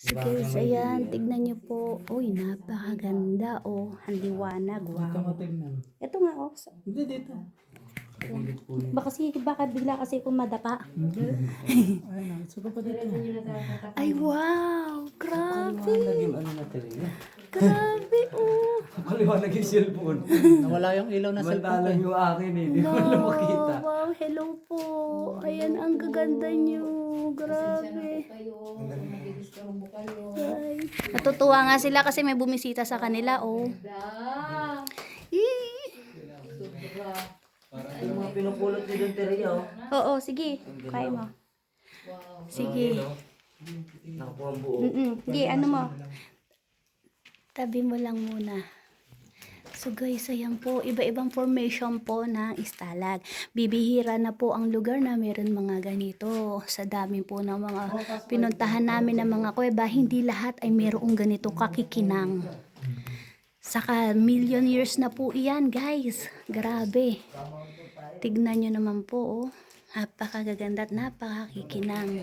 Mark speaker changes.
Speaker 1: So guys, ayan, tignan nyo po. Uy, napakaganda oh. Ang liwanag,
Speaker 2: Ito
Speaker 1: wow. Ito nga oh. Sa-
Speaker 2: Hindi dito.
Speaker 1: Baka kasi, baka bigla kasi kung madapa.
Speaker 2: Hindi. Ay,
Speaker 1: wow! Grabe!
Speaker 3: Ano.
Speaker 1: Grabe, oh!
Speaker 3: Maliwanag yung cellphone.
Speaker 2: Nawala yung ilaw na cellphone.
Speaker 3: Mantalang yung akin eh. Hindi ko alam makita.
Speaker 1: wow, hello po. Ayan, ang gaganda nyo. Grabe. Ay. Natutuwa nga sila kasi may bumisita sa kanila, oh. Yee!
Speaker 3: Yung mga pinupulot ni Don Teria oh.
Speaker 1: Oo, sige. Kaya mo. Sige.
Speaker 3: Nakakuha ang buo.
Speaker 1: Mm-mm. Sige, ano mo? Tabi mo lang muna. So guys, ayan po, iba-ibang formation po ng istalag. Bibihira na po ang lugar na meron mga ganito. Sa dami po ng mga pinuntahan namin ng mga kuweba, hindi lahat ay merong ganito kakikinang. Saka million years na po iyan, guys. Grabe. Tignan nyo naman po, oh. Napakagaganda at napakakikinang.